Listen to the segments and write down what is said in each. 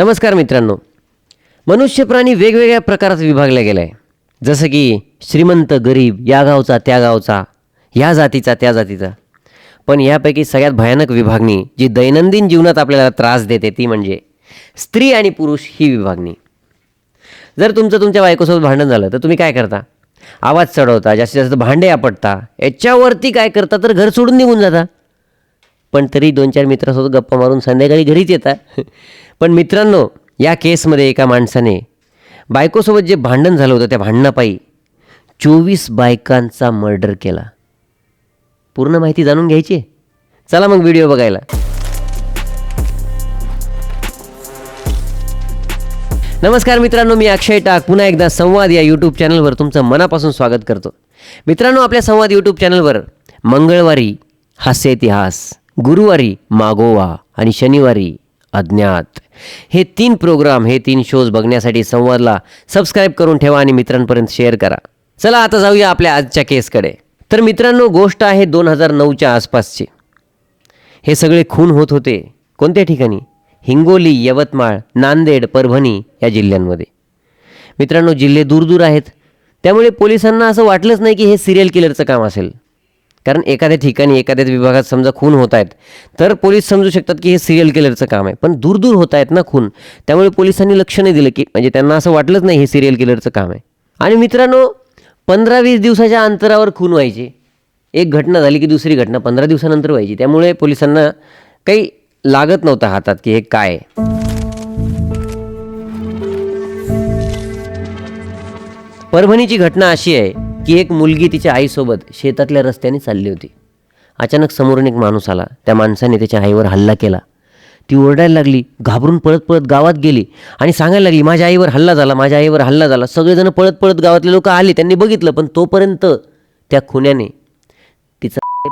नमस्कार मित्रांनो. मनुष्य प्राणी वेगवेगळ्या प्रकारात विभागला गेला. आहे जसं की श्रीमंत गरीब या गावचा त्या गावचा ह्या जातीचा त्या जातीचा. पण यापैकी सगळ्यात भयानक विभागणी जी दैनंदिन जीवनात आपल्याला त्रास देते ती म्हणजे स्त्री आणि पुरुष ही विभागणी. जर तुमचं तुमच्या बायकोसोबत भांडण झालं तर तुम्ही काय करता? आवाज चढवता जास्तीत जास्त भांडे आपटता याच्यावरती काय करता तर घर सोडून निघून जाता. पण तरी दोन चार मित्रासोबत गप्पा मारून संध्याकाळी घरीच येतात. पण मित्रांनो या केसमध्ये एका माणसाने बायकोसोबत जे भांडण झालं होतं त्या भांडणापायी चोवीस बायकांचा मर्डर केला. पूर्ण माहिती जाणून घ्यायची चला मग व्हिडिओ बघायला. नमस्कार मित्रांनो मी अक्षय टाक. पुन्हा एकदा संवाद या यूट्यूब चॅनलवर तुमचं मनापासून स्वागत करतो. मित्रांनो आपल्या संवाद यूट्यूब चॅनलवर मंगळवारी हास्य इतिहास. गुरुवारी मागोवा आणि शनिवारी अज्ञात. हे तीन प्रोग्राम हे तीन शोज बघण्यासाठी संवादला सबस्क्राईब करून ठेवा आणि मित्रांपर्यंत शेअर करा. चला आता जाऊया आपल्या आजच्या केसकडे तर मित्रांनो गोष्ट आहे दोन हजार नऊच्या आसपासची. हे सगळे खून होत होते कोणत्या ठिकाणी? हिंगोली यवतमाळ नांदेड परभणी या जिल्ह्यांमध्ये. मित्रांनो जिल्हे दूर दूर आहेत. त्यामुळे पोलिसांना असं वाटलंच नाही की हे सिरियल किलरचं काम असेल. कारण एखाद्या ठिकाणी एखाद्या विभागात समजा खून होत आहेत तर पोलीस समजू शकतात की हे सिरियल किलरचं काम आहे. पण दूर दूर होत आहेत ना खून त्यामुळे पोलिसांनी लक्ष नाही दिलं की म्हणजे त्यांना असं वाटलंच नाही हे सिरियल किलरचं काम आहे. आणि मित्रांनो पंधरा वीस दिवसाच्या अंतरावर खून व्हायचे. एक घटना झाली की दुसरी घटना पंधरा दिवसानंतर व्हायची. त्यामुळे पोलिसांना काही लागत नव्हतं हातात की हे काय परभणीची घटना अशी आहे की एक मुलगी तिच्या आईसोबत शेतातल्या रस्त्याने चालली होती. अचानक समोरून एक माणूस आला. त्या माणसाने त्याच्या आईवर हल्ला केला. ती ओरडायला लागली घाबरून पळत पळत गावात गेली आणि सांगायला लागली माझ्या आईवर हल्ला झाला माझ्या आईवर हल्ला झाला. सगळेजण पळत पळत गावातले लोक आले त्यांनी बघितलं पण तोपर्यंत त्या खुन्याने तिचा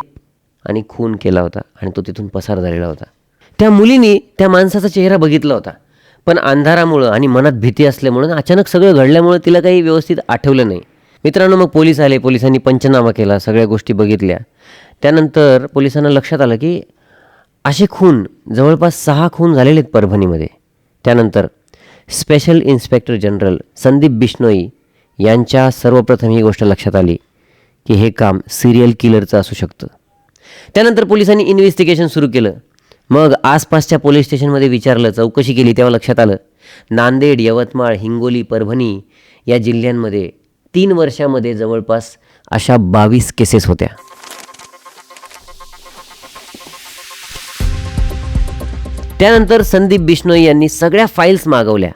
आणि खून केला होता आणि तो तिथून पसार झालेला होता. त्या मुलीने त्या माणसाचा चेहरा बघितला होता. पण अंधारामुळं आणि मनात भीती असल्यामुळं अचानक सगळं घडल्यामुळं तिला काही व्यवस्थित आठवलं नाही. मित्रांनो मग पोलीस आले पोलिसांनी पंचनामा केला सगळ्या गोष्टी बघितल्या. त्यानंतर पोलिसांना लक्षात आलं की असे खून जवळपास सहा खून झालेले आहेत परभणीमध्ये. त्यानंतर special inspector general Sandeep Bishnoi यांच्या सर्वप्रथम ही गोष्ट लक्षात आली की हे काम सिरियल किलरचं असू शकतं. त्यानंतर पोलिसांनी इन्व्हेस्टिगेशन सुरू केलं. मग आसपासच्या पोलीस स्टेशनमध्ये विचारलं चौकशी केली तेव्हा लक्षात आलं नांदेड यवतमाळ हिंगोली परभणी या जिल्ह्यांमध्ये तीन वर्षामध्ये जवळपास अशा बावीस केसेस होत्या. त्यानंतर संदीप बिश्नोई यांनी सगळ्या फाईल्स मागवल्या.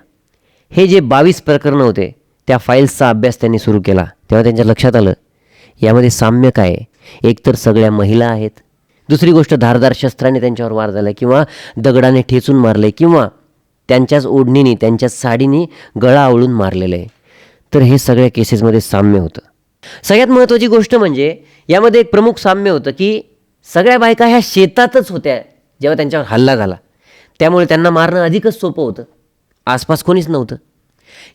हे जे बावीस प्रकरणं होते त्या फाईल्सचा अभ्यास त्यांनी सुरू केला. तेव्हा त्यांच्या लक्षात आलं यामध्ये साम्य काय एकतर सगळ्या महिला आहेत. दुसरी गोष्ट धारदार शस्त्राने त्यांच्यावर वार झाला किंवा दगडाने ठेचून मारले किंवा त्यांच्याच ओढणीने त्यांच्याच साडीने गळा आवळून मारलेलं आहे. तर हे सगळ्या केसेसमध्ये साम्य होतं. सगळ्यात महत्त्वाची गोष्ट म्हणजे यामध्ये एक प्रमुख साम्य होतं की सगळ्या बायका ह्या शेतातच होत्या जेव्हा त्यांच्यावर हल्ला झाला. त्यामुळे त्यांना मारणं अधिकच सोपं होतं. आसपास कोणीच नव्हतं.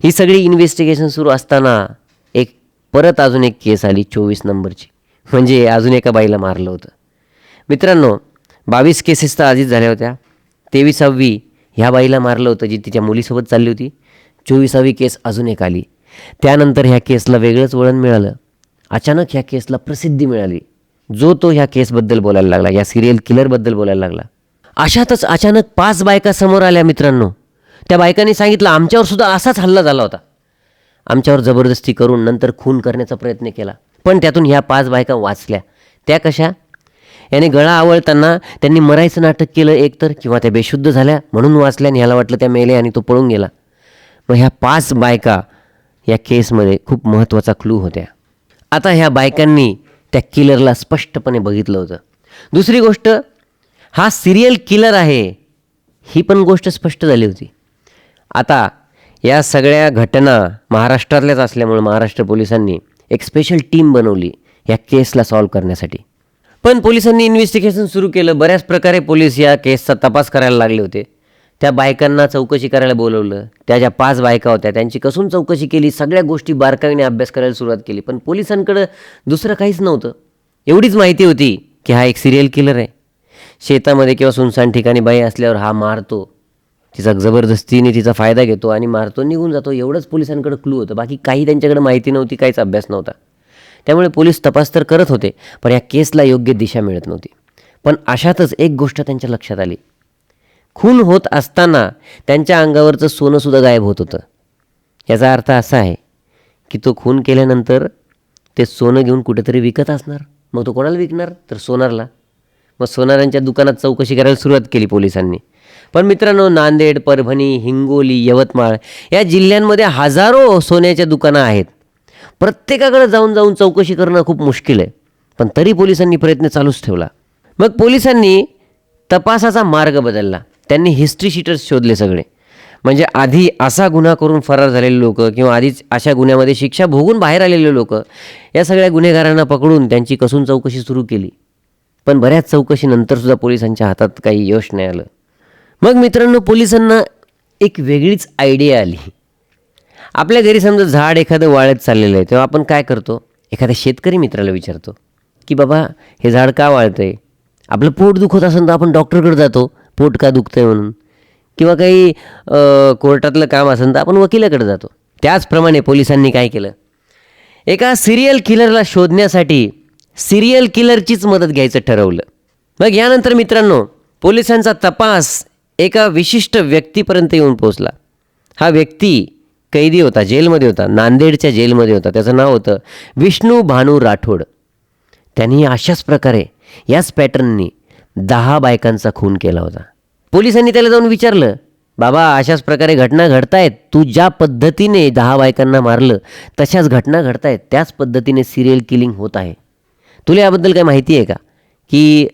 ही सगळी इन्व्हेस्टिगेशन सुरू असताना एक परत अजून एक केस आली चोवीस नंबरची. म्हणजे अजून एका बाईला मारलं होतं. मित्रांनो बावीस केसेस तर आधीच झाल्या होत्या. तेविसावी ह्या बाईला मारलं होतं जी तिच्या मुलीसोबत चालली होती. चोवीसावी केस अजून एक आली. त्यानंतर ह्या केसला वेगळंच वळण मिळालं. अचानक ह्या केसला प्रसिद्धी मिळाली. जो तो ह्या केसबद्दल बोलायला लागला या सिरियल किलरबद्दल बोलायला लागला. अशातच अचानक पाच बायका समोर आल्या मित्रांनो. त्या बायकांनी सांगितलं आमच्यावर सुद्धा असाच हल्ला झाला होता. आमच्यावर जबरदस्ती करून नंतर खून करण्याचा प्रयत्न केला. पण त्यातून ह्या पाच बायका वाचल्या. त्या कशा? याने गळा आवळताना त्यांनी मरायचं नाटक केलं एकतर किंवा त्या बेशुद्ध झाल्या म्हणून वाचल्या आणि ह्याला वाटलं त्या मेले आणि तो पळून गेला. मग ह्या पाच बायका या केसमध्ये खूप महत्त्वाचा क्लू होत्या. आता ह्या बायकांनी त्या किलरला स्पष्टपणे बघितलं होतं. दुसरी गोष्ट हा सिरियल किलर आहे ही पण गोष्ट स्पष्ट झाली होती. आता या सगळ्या घटना महाराष्ट्रातल्याच असल्यामुळे महाराष्ट्र पोलिसांनी एक स्पेशल टीम बनवली या केसला सॉल्व्ह करण्यासाठी. पण पोलिसांनी इन्व्हेस्टिगेशन सुरू केलं. बऱ्याच प्रकारे पोलीस या केसचा तपास करायला लागले होते. त्या बायकांना चौकशी करायला बोलवलं. त्या ज्या पाच बायका होत्या त्यांची कसून चौकशी केली? सगळ्या गोष्टी बारकाईने अभ्यास करायला सुरुवात केली. पण पोलिसांकडं दुसरं काहीच नव्हतं. एवढीच माहिती होती की हा एक सिरियल किलर आहे. शेतामध्ये किंवा सुनसान ठिकाणी बाई असल्यावर हा मारतो. तिचा जबरदस्तीने तिचा फायदा घेतो आणि मारतो. निघून जातो. एवढंच पोलिसांकडं क्लू होतं. बाकी काही त्यांच्याकडे माहिती नव्हती काहीच अभ्यास नव्हता. त्यामुळे पोलीस तपास तर करत होते पण या केसला योग्य दिशा मिळत नव्हती. पण अशातच एक गोष्ट त्यांच्या लक्षात आली. खून होत असताना त्यांच्या अंगावरचं सोनंसुद्धा गायब होत होतं. याचा अर्थ असा आहे की तो खून केल्यानंतर ते सोनं घेऊन कुठेतरी विकत असणार. मग तो कोणाला विकणार? तर सोनारला. मग सोनारांच्या दुकानात चौकशी करायला सुरुवात केली पोलिसांनी. पण मित्रांनो नांदेड परभणी हिंगोली यवतमाळ या जिल्ह्यांमध्ये हजारो सोन्याच्या दुकानं आहेत. प्रत्येकाकडे जाऊन जाऊन चौकशी करणं खूप मुश्किल आहे. पण तरी पोलिसांनी प्रयत्न चालूच ठेवला. मग पोलिसांनी तपासाचा मार्ग बदलला. त्यांनी हिस्ट्री शीटर्स शोधले सगळे. म्हणजे आधी असा गुन्हा करून फरार झालेले लोक किंवा आधीच अशा गुन्ह्यामध्ये शिक्षा भोगून बाहेर आलेले लोक या सगळ्या गुन्हेगारांना पकडून त्यांची कसून चौकशी सुरू केली. पण बऱ्याच चौकशीनंतरसुद्धा पोलिसांच्या हातात काही यश नाही आलं. मग मित्रांनो पोलिसांना एक वेगळीच आयडिया आली. आपल्या घरी समजा झाड एखादं वाळत चाललेलं आहे तेव्हा आपण काय करतो? एखाद्या शेतकरी मित्राला विचारतो की बाबा हे झाड का वाळतं आहे आपलं पोट दुखत असेल तर आपण डॉक्टरकडे जातो. पोट का दुखतं आहे म्हणून. किंवा काही कोर्टातलं काम असेल तर आपण वकिलाकडे जातो. त्याचप्रमाणे पोलिसांनी काय केलं? एका सिरियल किलरला शोधण्यासाठी सिरियल किलरचीच मदत घ्यायचं ठरवलं. मग यानंतर मित्रांनो पोलिसांचा तपास एका विशिष्ट व्यक्तीपर्यंत येऊन पोचला हा व्यक्ती कैदी होता जेलमध्ये होता नांदेडच्या जेलमध्ये होता त्याचं नाव होतं विष्णू भानू राठोड. त्यांनी अशाच प्रकारे याच पॅटर्ननी दहा बायकांचा खून केला होता. पोलिसांनी त्याला जाऊन विचारलं बाबा अशाच प्रकारे घटना घडतायत. तू ज्या पद्धतीने दहा बायकांना मारलं तशाच घटना घडतायत. त्याच पद्धतीने सिरियल किलिंग होत आहे. तुला याबद्दल काय माहिती आहे का? की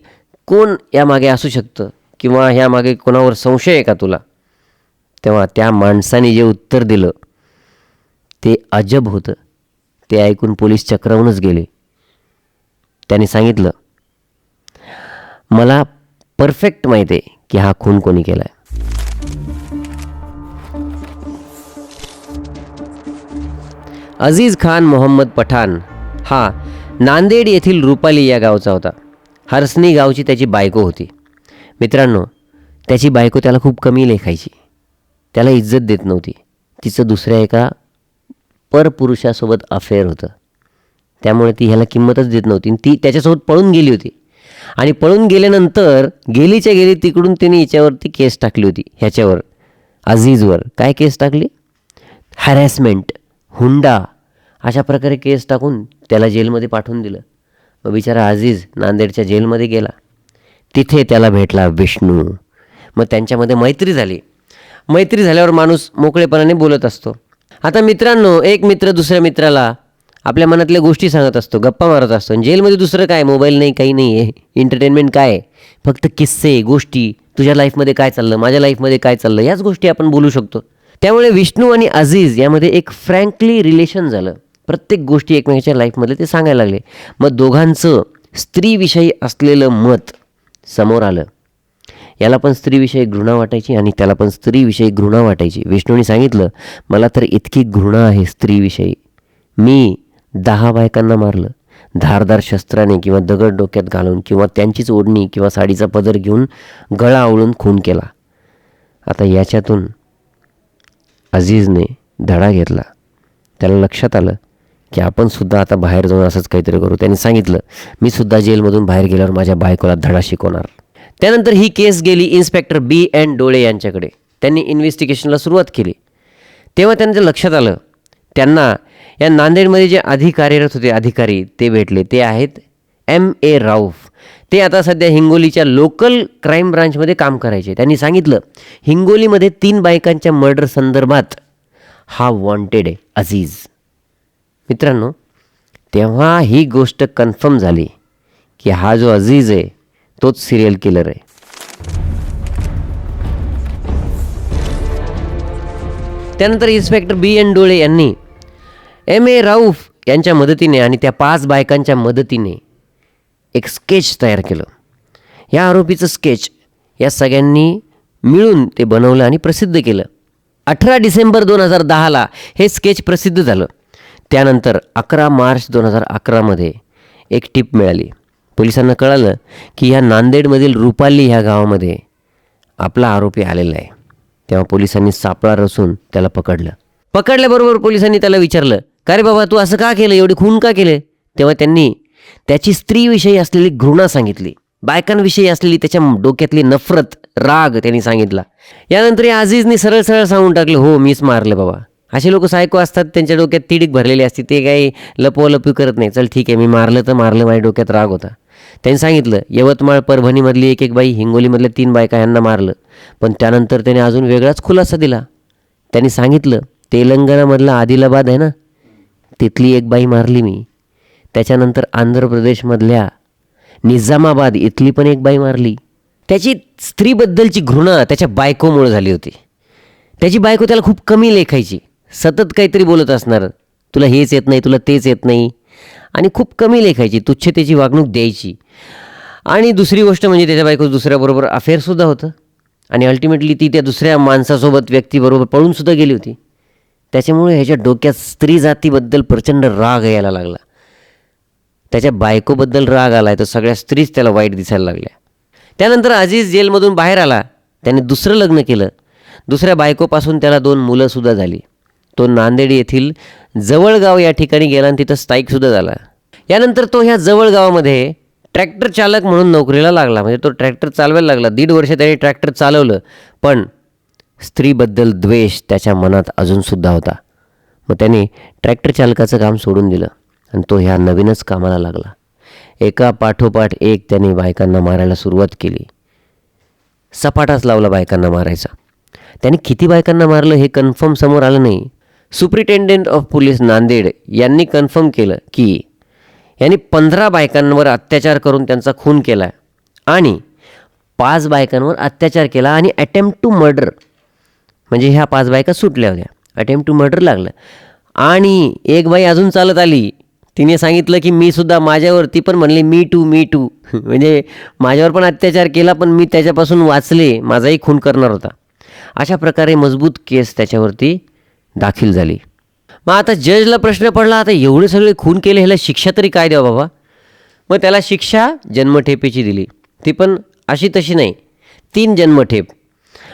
कोण यामागे असू शकतं? किंवा ह्यामागे कोणावर संशय आहे का तुला? तेव्हा त्या माणसाने जे उत्तर दिलं ते अजब होतं. ते ऐकून पोलीस चक्रावूनच गेले. त्याने सांगितलं मला परफेक्ट माहीत आहे की हा खून कोणी केला आहे खान मोहम्मद पठाण हा नांदेड येथील रुपाली या गावचा होता. हर्सनी गावची त्याची बायको होती. मित्रांनो त्याची बायको त्याला खूप कमी लेखायची. त्याला इज्जत देत नव्हती. तिचं दुसऱ्या एका परपुरुषासोबत अफेअर होतं. त्यामुळे ती ह्याला किंमतच देत नव्हती आणि ती त्याच्यासोबत पळून गेली होती. आणि पळून गेल्यानंतर गेलीच्या गेली तिकडून तिने हिच्यावरती केस टाकली होती ह्याच्यावर अझीजवर काय केस टाकली? हॅरॅसमेंट हुंडा. अशा प्रकारे केस टाकून त्याला जेलमध्ये पाठवून दिलं. मग बिचारा अझीज नांदेडच्या जेलमध्ये गेला. तिथे त्याला भेटला विष्णू. मग त्यांच्यामध्ये मैत्री झाली. मैत्री झाल्यावर माणूस मोकळेपणाने बोलत असतो. आता मित्रांनो एक मित्र दुसऱ्या मित्राला आपल्या मनातल्या गोष्टी सांगत असतो गप्पा मारत असतो. जेलमध्ये दुसरं काय? मोबाईल नाही काही नाही आहे. एंटरटेनमेंट काय आहे? फक्त किस्से गोष्टी. तुझ्या लाईफमध्ये काय चाललं? माझ्या लाईफमध्ये काय चाललं? याच गोष्टी आपण बोलू शकतो. त्यामुळे विष्णू आणि अझीज यामध्ये एक फ्रँकली रिलेशन झालं. प्रत्येक गोष्टी एकमेकाच्या लाईफमध्ये ते सांगायला लागले. मग दोघांचं स्त्रीविषयी असलेलं मत समोर आलं. याला पण स्त्रीविषयी घृणा वाटायची आणि त्याला पण स्त्रीविषयी घृणा वाटायची. विष्णूने सांगितलं मला तर इतकी घृणा आहे स्त्रीविषयी. मी दहा बायकांना मारलं. धारदार शस्त्राने किंवा दगड डोक्यात घालून किंवा त्यांचीच ओढणी किंवा साडीचा पदर घेऊन गळा आवळून खून केला. आता याच्यातून अझीजने धडा घेतला. त्याला लक्षात आलं की आपण सुद्धा आता बाहेर जाऊन असंच काहीतरी करू. त्यांनी सांगितलं मी सुद्धा जेलमधून बाहेर गेल्यावर माझ्या बायकोला धडा शिकवणार. त्यानंतर ही केस गेली इन्स्पेक्टर बी एन डोळे यांच्याकडे. त्यांनी इन्व्हेस्टिगेशनला सुरुवात केली. तेव्हा त्यांच्या लक्षात आलं त्यांना या नांदेडमध्ये जे आधी कार्यरत होते अधिकारी ते भेटले. ते आहेत एम ए राऊफ. ते आता सध्या हिंगोलीच्या लोकल क्राईम ब्रांचमध्ये काम करायचे. त्यांनी सांगितलं हिंगोलीमध्ये तीन बायकांच्या मर्डर संदर्भात हा वॉन्टेड आहे अझीज मित्रांनो तेव्हा ही गोष्ट कन्फर्म झाली की हा जो अझीज आहे तोच सिरियल किलर आहे. त्यानंतर इन्स्पेक्टर बी एन डोळे यांनी एम ए राऊफ यांच्या मदतीने आणि त्या पाच बायकांच्या मदतीने एक स्केच तयार केलं. या आरोपीचं स्केच या सगळ्यांनी मिळून ते बनवलं आणि प्रसिद्ध केलं. अठरा डिसेंबर दोन हजार दहाला हे स्केच प्रसिद्ध झालं. त्यानंतर अकरा मार्च दोन हजार अकरामध्ये एक टीप मिळाली. पोलिसांना कळालं की ह्या नांदेडमधील रुपाली ह्या गावामध्ये आपला आरोपी आलेला आहे. तेव्हा पोलिसांनी सापळा रचून त्याला पकडलं. पकडल्याबरोबर पोलिसांनी त्याला विचारलं का रे बाबा तू असं का केलं? एवढी खून का केले? तेव्हा त्यांनी त्याची स्त्रीविषयी असलेली घृणा सांगितली. बायकांविषयी असलेली त्याच्या डोक्यातली नफरत राग त्यांनी सांगितला. यानंतर या अझीजनी सरळ सरळ सांगून टाकलं हो मीच मारले बाबा. असे लोक सायको असतात त्यांच्या डोक्यात तिडीक भरलेली असते ते काही लपवलपी करत नाही. चल ठीक आहे मी मारलं तर मारलं माझ्या डोक्यात राग होता. त्यांनी सांगितलं यवतमाळ परभणीमधली एक एक बाई हिंगोलीमधल्या तीन बायका यांना मारलं पण त्यानंतर त्याने अजून वेगळाच खुलासा दिला. त्यांनी सांगितलं तेलंगणामधला आदिलाबाद आहे ना तिथली एक बाई मारली मी. त्याच्यानंतर आंध्र प्रदेशमधल्या निजामाबाद इथली पण एक बाई मारली. त्याची स्त्रीबद्दलची घृणा त्याच्या बायकोमुळे झाली होती. त्याची बायको त्याला खूप कमी लेखायची. सतत काहीतरी बोलत असणार. तुला हेच येत नाही तुला तेच येत नाही. आणि खूप कमी लेखायची तुच्छतेची वागणूक द्यायची. आणि दुसरी गोष्ट म्हणजे त्याच्या बायको दुसऱ्याबरोबर अफेअरसुद्धा होतं. आणि अल्टिमेटली ती त्या दुसऱ्या माणसासोबत व्यक्तीबरोबर पळूनसुद्धा गेली होती. त्याच्यामुळे ह्याच्या डोक्यात स्त्री जातीबद्दल प्रचंड राग यायला लागला. त्याच्या बायकोबद्दल राग आला आहे तर सगळ्या स्त्रीच त्याला वाईट दिसायला लागल्या. त्यानंतर अजीज जेलमधून बाहेर आला. त्याने दुसरं लग्न केलं. दुसऱ्या बायकोपासून त्याला दोन मुलंसुद्धा झाली. तो नांदेड येथील जवळगाव या ठिकाणी गेला आणि तिथं स्थायिकसुद्धा झाला. यानंतर तो ह्या जवळगावामध्ये ट्रॅक्टर चालक म्हणून नोकरीला लागला. म्हणजे तो ट्रॅक्टर चालवायला लागला. दीड वर्ष त्याने ट्रॅक्टर चालवलं. पण स्त्रीबद्दल द्वेष त्याच्या मनात अजूनसुद्धा होता. मग त्याने ट्रॅक्टर चालकाचं काम सोडून दिलं आणि तो ह्या नवीनच कामाला लागला. एका पाठोपाठ एक त्याने बायकांना मारायला सुरुवात केली. सपाटाच लावला बायकांना मारायचा. त्याने किती बायकांना मारलं हे कन्फर्म समोर आलं नाही. सुप्रिटेंडेंट ऑफ पोलीस नांदेड यांनी कन्फर्म केलं की यांनी पंधरा बायकांवर अत्याचार करून त्यांचा खून केला आणि पाच बायकांवर अत्याचार केला आणि अटेम्प्ट टू मर्डर म्हणजे ह्या पाच बायका सुटल्या होत्या. अटेम्प्ट टू मर्डर लागलं. आणि एक बाई अजून चालत आली. तिने सांगितलं की मी सुद्धा माझ्यावर ती पण म्हणली मी टू मी टू म्हणजे माझ्यावर पण अत्याचार केला पण मी त्याच्यापासून वाचले. माझाही खून करणार होता. अशा प्रकारे मजबूत केस त्याच्यावरती दाखल झाली. मग आता जजला प्रश्न पडला आता एवढे सगळे खून केले ह्याला शिक्षा तरी काय द्यावा बाबा? मग त्याला शिक्षा जन्मठेपेची दिली. ती पण अशी तशी नाही. तीन जन्मठेप.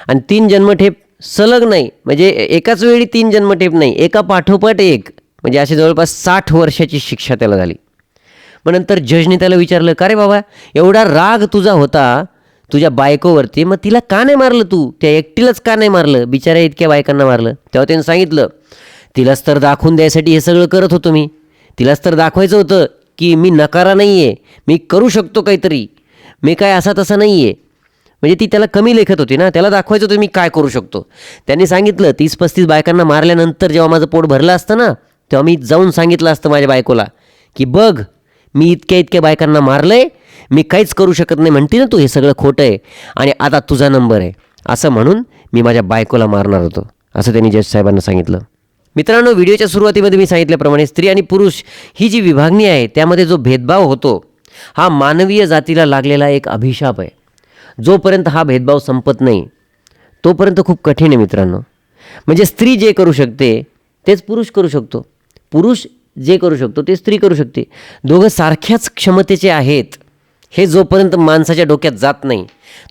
आणि तीन जन्मठेप सलग नाही. म्हणजे एकाच वेळी तीन जन्मठेप नाही एका पाठोपाठ एक. म्हणजे अशी जवळपास साठ वर्षाची शिक्षा त्याला झाली. मग नंतर जजने त्याला विचारलं का रे बाबा एवढा राग तुझा होता तुझ्या बायकोवरती मग तिला का नाही मारलं तू? त्या एकटीलाच का नाही मारलं? बिचाऱ्या इतक्या बायकांना मारलं. तेव्हा त्याने सांगितलं तिलाच तर दाखवून द्यायसाठी हे सगळं करत होतो मी. तिलाच तर दाखवायचं होतं की मी नकारा नाही आहे मी करू शकतो काहीतरी. मी काय असा तसा नाही आहे म्हणजे ती त्याला कमी लेखत होती ना त्याला दाखवायचं होतं मी काय करू शकतो. त्यांनी सांगितलं तीस पस्तीस बायकांना मारल्यानंतर जेव्हा माझं पोट भरलं असतं ना तेव्हा मी जाऊन सांगितलं असतं माझ्या बायकोला की बघ मी इतक्या इतक्या बायकांना मारलं आहे मी काहीच करू शकत नाही म्हणते ना तू हे सगळं खोटं आहे आणि आता तुझा नंबर आहे. असं म्हणून मी माझ्या बायकोला मारणार होतो असं त्यांनी जज साहेबांना सांगितलं. मित्रांनो व्हिडिओच्या सुरुवातीमध्ये मी सांगितल्याप्रमाणे स्त्री आणि पुरुष ही जी विभागणी आहे त्यामध्ये जो भेदभाव होतो हा मानवीय जातीला लागलेला एक अभिशाप आहे. जोपर्यंत हा भेदभाव संपत नाही तोपर्यंत खूप कठीण आहे मित्रांनो. म्हणजे स्त्री जे करू शकते तेच पुरुष करू शकतो. पुरुष जे करू शकतो ते स्त्री करू शकते. दोघं सारख्याच क्षमतेचे आहेत. हे जोपर्यंत माणसाच्या डोक्यात जात नाही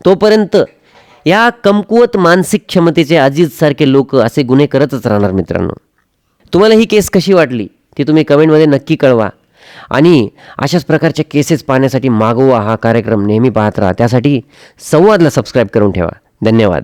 तोपर्यंत या कमकुवत मानसिक क्षमतेचे अजितसारखे लोक असे गुन्हे करतच राहणार मित्रांनो. तुम्हाला ही केस कशी वाटली ती तुम्ही कमेंटमध्ये नक्की कळवा. आणि अशाच प्रकारच्या केसेस पाहण्यासाठी मागोवा हा कार्यक्रम नेहमी पाहत राहा. त्यासाठी संवादला सबस्क्राईब करून ठेवा. धन्यवाद.